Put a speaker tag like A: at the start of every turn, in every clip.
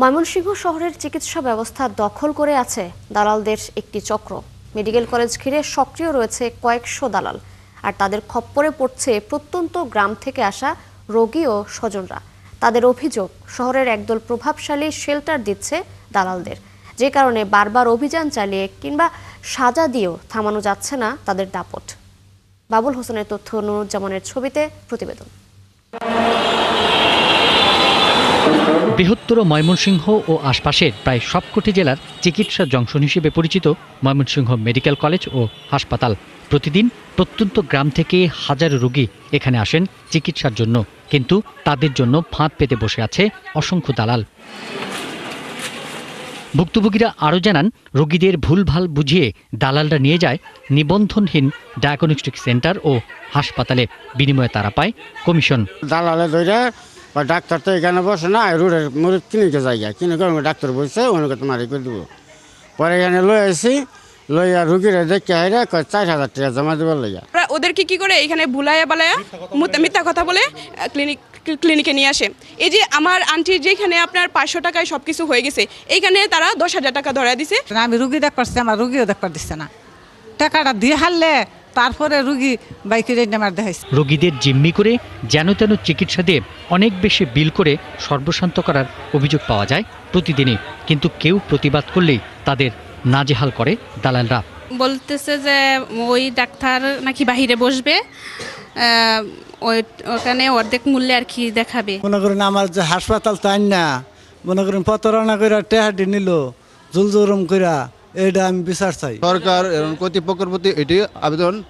A: ময়মনসিংহ শহরের চিকিৎসা ব্যবস্থা দখল করে আছে দালালদের একটি চক্র। মেডিকেল কলেজ ঘিরে সক্রিয় রয়েছে কয়েকশো দালাল, আর তাদের খপ্পরে পড়ছে প্রত্যন্ত গ্রাম থেকে আসা রোগী ও স্বজনরা। তাদের অভিযোগ, শহরের একদল প্রভাবশালী শেল্টার দিচ্ছে দালালদের। যে কারণে বারবার অভিযান চালিয়ে কিংবা সাজা দিয়েও থামানো যাচ্ছে না তাদের দাপট। বাবুল হোসেনের তথ্য নুরুজ্জামানের ছবিতে প্রতিবেদন।
B: বৃহত্তর ময়মনসিংহ ও আশপাশের প্রায় সবকটি জেলার চিকিৎসা জংশন হিসেবে পরিচিত ময়মনসিংহ মেডিকেল কলেজ ও হাসপাতাল। প্রতিদিন প্রত্যন্ত গ্রাম থেকে হাজার রোগী এখানে আসেন চিকিৎসার জন্য। কিন্তু তাদের জন্য ফাঁদ পেতে বসে আছে অসংখ্য দালাল। ভুক্তভোগীরা আরও জানান, রোগীদের ভুলভাল বুঝিয়ে দালালরা নিয়ে যায় নিবন্ধনহীন ডায়াগনস্টিক সেন্টার ও হাসপাতালে। বিনিময়ে তারা পায় কমিশন।
C: দালালে ধরে বা ডাক্তার তো এখানে বসে না রোডের মুড়ি ক্লিনিকে জায়গা ক্লিনিকে ডাক্তার বসে ওনাকে তোমার ই করে দেবো। পরে এখানে লই আসি লইয়া রুগীরা দেখে হাইরা কয় চার হাজার টাকা জমা দেবার লইয়া।
D: ওদেরকে কি করে এখানে ভুলায়া বালায়া মিথ্যা কথা বলে ক্লিনিক ক্লিনিকে নিয়ে আসে। এই যে আমার আন্টির যেখানে আপনার পাঁচশো টাকায় সব কিছু হয়ে গেছে এইখানে তারা দশ হাজার টাকা ধরা দিছে।
E: আমি রুগী দেখ পারছি আমার রুগীও দেখ দিচ্ছে না। টাকাটা দিয়ে হারলে তারপরে রুগী বাইকের আমার দেখাইছে
B: রোগীদের জিম্মি করে যেন তেন চিকিৎসা দিয়ে অনেক বেশি বিল করে সর্বশান্ত করার অভিযোগ পাওয়া যায় প্রতিদিনই। কিন্তু কেউ প্রতিবাদ করলেই তাদের নাজেহাল করে দালালরা।
F: বলতেছে যে ওই ডাক্তার নাকি বাহিরে বসবে ওই ওখানে অর্ধেক মূল্যে আর কি দেখাবে।
G: মনে করেন আমার যে হাসপাতাল তাই না মনে করেন প্রতারণা করে টেহাটি নিল জুল জুরুম কইরা। এইটা আমি বিচার চাই।
H: সরকার এবং কর্তৃপক্ষের প্রতি এটি আবেদন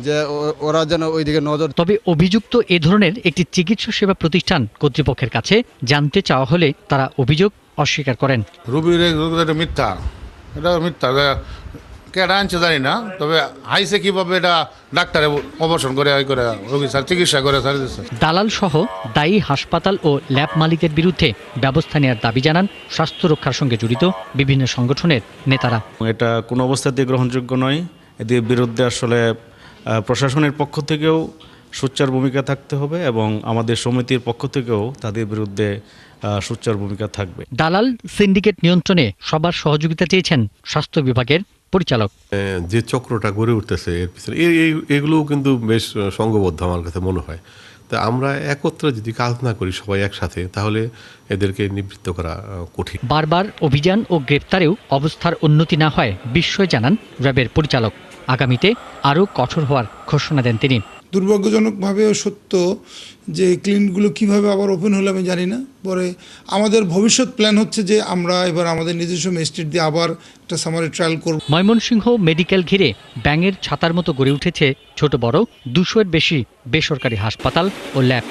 H: যে ও- ওরা যেন ওইদিকে নজর
B: তবে অভিযুক্ত এ ধরনের একটি চিকিৎসা সেবা প্রতিষ্ঠান কর্তৃপক্ষের কাছে জানতে চাওয়া হলে তারা অভিযোগ অস্বীকার করেন।
I: রুবির এটা মিথ্যা। এটা মিথ্যা। কেটা আনছে জানি না তবে হাইসে কীভাবে এটা ডাক্তারে অপারেশন করে করে রোগী স্যার চিকিৎসা করে স্যার
B: দালাল সহ দায়ী হাসপাতাল ও ল্যাব মালিকদের বিরুদ্ধে ব্যবস্থা নেওয়ার দাবি জানান স্বাস্থ্য রক্ষার সঙ্গে জড়িত বিভিন্ন সংগঠনের নেতারা।
J: এটা কোনো অবস্থাতে গ্রহণযোগ্য নয় এদের বিরুদ্ধে আসলে প্রশাসনের পক্ষ থেকেও সোচ্চার ভূমিকা থাকতে হবে এবং আমাদের সমিতির পক্ষ থেকেও তাদের বিরুদ্ধে সোচ্চার ভূমিকা থাকবে।
B: দালাল সিন্ডিকেট নিয়ন্ত্রণে সবার সহযোগিতা চেয়েছেন স্বাস্থ্য বিভাগের পরিচালক।
K: যে চক্রটা গড়ে উঠতেছে এর পিছনে এগুলোও কিন্তু বেশ সঙ্গবদ্ধ আমার কাছে মনে হয়। তা আমরা একত্রে যদি কাজ না করি সবাই একসাথে তাহলে এদেরকে নিবৃত্ত করা কঠিন।
B: বারবার অভিযান ও গ্রেপ্তারেও অবস্থার উন্নতি না হয় বিস্ময় জানান র্যাবের পরিচালক। আগামীতে আরও কঠোর হওয়ার ঘোষণা দেন তিনি।
L: দুর্ভাগ্যজনকভাবেও সত্য যে ক্লিনিকগুলো কীভাবে আবার ওপেন হলো আমি জানি না। পরে আমাদের ভবিষ্যৎ প্ল্যান হচ্ছে যে আমরা এবার আমাদের নিজস্ব ম্যাজিস্ট্রেট দিয়ে আবার একটা সামারি ট্রায়াল করব।
B: ময়মনসিংহ মেডিকেল ঘিরে ব্যাঙের ছাতার মতো গড়ে উঠেছে ছোট বড় দুশোর বেশি বেসরকারি হাসপাতাল ও ল্যাব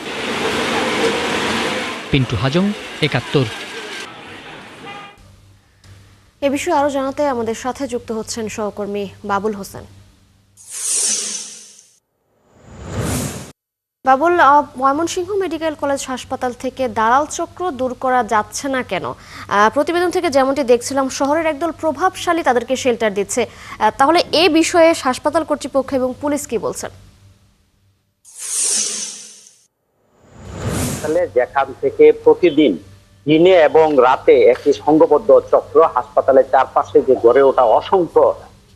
B: পিন্টু হাজং একাত্তর।
A: এ বিষয়ে আরও জানাতে আমাদের সাথে যুক্ত হচ্ছেন সহকর্মী বাবুল হোসেন। বাবুল ময়মনসিংহ মেডিকেল কলেজ হাসপাতাল থেকে দালাল চক্র দূর করা যাচ্ছে না কেন? প্রতিবেদন থেকে যেমনটি দেখছিলাম, শহরের একদল প্রভাবশালী তাদেরকে শেল্টার দিচ্ছে। তাহলে এ বিষয়ে হাসপাতাল কর্তৃপক্ষ এবং পুলিশ কি বলছেন?
M: যেখান থেকে প্রতিদিন দিনে এবং রাতে একটি সংঘবদ্ধ চক্র হাসপাতালের চারপাশে যে গড়ে ওঠা অসংখ্য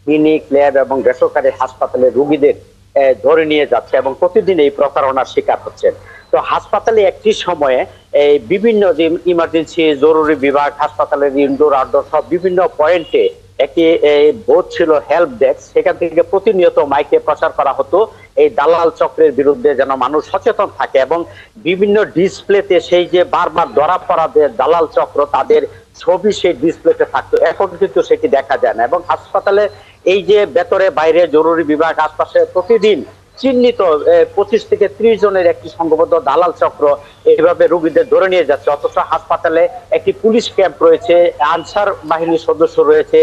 M: ক্লিনিক, ল্যাব এবং বেসরকারি হাসপাতালে রোগীদের ধরে নিয়ে যাচ্ছে এবং প্রতিদিন এই প্রতারণার শিকার হচ্ছেন। তো হাসপাতালে একটি সময়ে এই বিভিন্ন যে ইমার্জেন্সি জরুরি বিভাগ হাসপাতালের ইনডোর আউটডোর সব বিভিন্ন পয়েন্টে একটি বোধ ছিল হেল্প ডেস্ক সেখান থেকে প্রতিনিয়ত মাইকে প্রচার করা হতো। এই দালাল চক্রের বিরুদ্ধে যেন মানুষ সচেতন থাকে এবং বিভিন্ন ডিসপ্লেতে সেই যে বারবার ধরা পড়া যে দালাল চক্র, তাদের ছবি সেই ডিসপ্লেতে থাকতো। এখন কিন্তু সেটি দেখা যায় না এবং হাসপাতালে এই যে ভেতরে বাইরে জরুরি বিভাগ আশপাশে প্রতিদিন চিহ্নিত পঁচিশ থেকে ত্রিশ জনের একটি সংঘবদ্ধ দালাল চক্র এইভাবে রোগীদের ধরে নিয়ে যাচ্ছে। অথচ হাসপাতালে একটি পুলিশ ক্যাম্প রয়েছে, আনসার বাহিনীর সদস্য রয়েছে,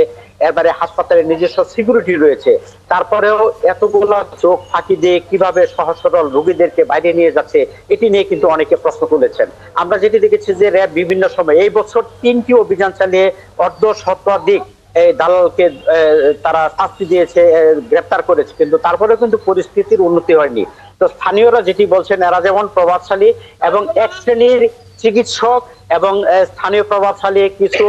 M: এবারে হাসপাতালে নিজস্ব সিকিউরিটি রয়েছে। তারপরেও এতগুলো চোখ ফাঁকি দিয়ে কীভাবে সহজ সরল রোগীদেরকে বাইরে নিয়ে যাচ্ছে, এটি নিয়ে কিন্তু অনেকে প্রশ্ন তুলেছেন। আমরা যেটি দেখেছি যে র্যাব বিভিন্ন সময় এই বছর তিনটি অভিযান চালিয়ে অর্ধ শতাধিক এই দালালকে তারা শাস্তি দিয়েছে গ্রেপ্তার করেছে। কিন্তু তারপরে কিন্তু পরিস্থিতির উন্নতি হয়নি। তো স্থানীয়রা যেটি বলছেন, এরা যেমন প্রভাবশালী এবং এক শ্রেণির চিকিৎসক এবং স্থানীয় প্রভাবশালী কিছু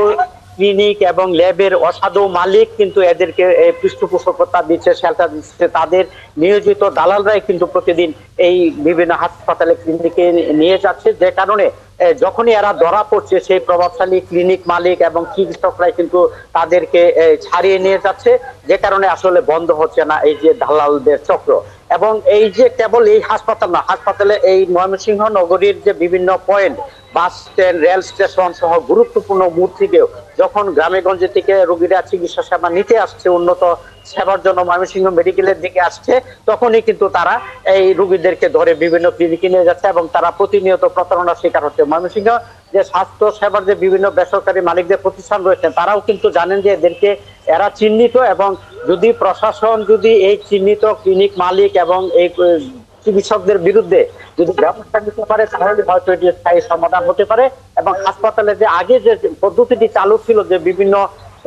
M: ক্লিনিক এবং ল্যাবের অসাধু মালিক কিন্তু এদেরকে পৃষ্ঠপোষকতা দিচ্ছে শেল্টার দিচ্ছে। তাদের নিয়োজিত দালালরাই কিন্তু প্রতিদিন এই বিভিন্ন হাসপাতালে ক্লিনিকে নিয়ে যাচ্ছে। যে কারণে যখনই এরা ধরা পড়ছে, সেই প্রভাবশালী ক্লিনিক মালিক এবং চিকিৎসকরাই কিন্তু তাদেরকে ছাড়িয়ে নিয়ে যাচ্ছে। যে কারণে আসলে বন্ধ হচ্ছে না এই যে দালালদের চক্র। এবং এই যে কেবল এই হাসপাতাল না, হাসপাতালে এই ময়মনসিংহ নগরীর যে বিভিন্ন point bus stand rail station সহ গুরুত্বপূর্ণ মুখ থেকেও যখন গ্রামে গঞ্জে থেকে রোগীরা চিকিৎসা সেবা নিতে আসছে, উন্নত সেবার জন্য ময়মনসিংহ মেডিকেলের দিকে আসছে, তখনই কিন্তু তারা এই রোগীদেরকে ধরে বিভিন্ন ক্লিনিকে নিয়ে যাচ্ছে এবং তারা প্রতিনিয়ত প্রতারণার শিকার হচ্ছে। ময়মনসিংহ যে স্বাস্থ্য সেবার যে বিভিন্ন বেসরকারি মালিকদের প্রতিষ্ঠান রয়েছে, তারাও কিন্তু জানেন যে এদেরকে এরা চিহ্নিত এবং যদি প্রশাসন যদি এই চিহ্নিত ক্লিনিক মালিক এবং এই চিকিৎসকদের বিরুদ্ধে যদি ব্যবস্থা নিতে পারে, তাহলে হয়তো এটি স্থায়ী সমাধান হতে পারে এবং হাসপাতালে যে আগে যে পদ্ধতিটি চালু ছিল যে বিভিন্ন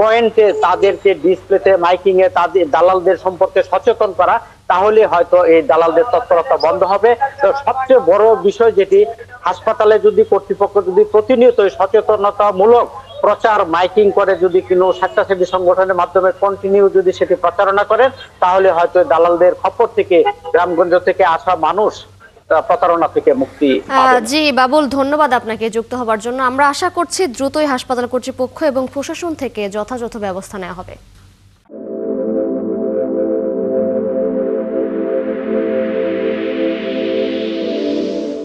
M: পয়েন্টে তাদেরকে ডিসপ্লেতে মাইকিং এ তাদের, দালালদের সম্পর্কে সচেতন করা, তাহলে হয়তো এই দালালদের তৎপরতা বন্ধ হবে। তো সবচেয়ে বড় বিষয় যেটি, হাসপাতালে যদি কর্তৃপক্ষ যদি প্রতিনিয়ত সচেতনতামূলক প্রচার মাইকিং করে যদি কোনো স্বেচ্ছাসেবী সংগঠনের মাধ্যমে কন্টিনিউ যদি সেটি প্রচারণা করেন তাহলে হয়তো দালালদের খপর থেকে গ্রামগঞ্জ থেকে আসা মানুষ প্রতারণা থেকে মুক্তি
A: জি বাবুল ধন্যবাদ আপনাকে যুক্ত হবার জন্য। আমরা আশা করছি দ্রুতই হাসপাতাল কর্তৃপক্ষ এবং প্রশাসন থেকে যথাযথ ব্যবস্থা নেওয়া হবে।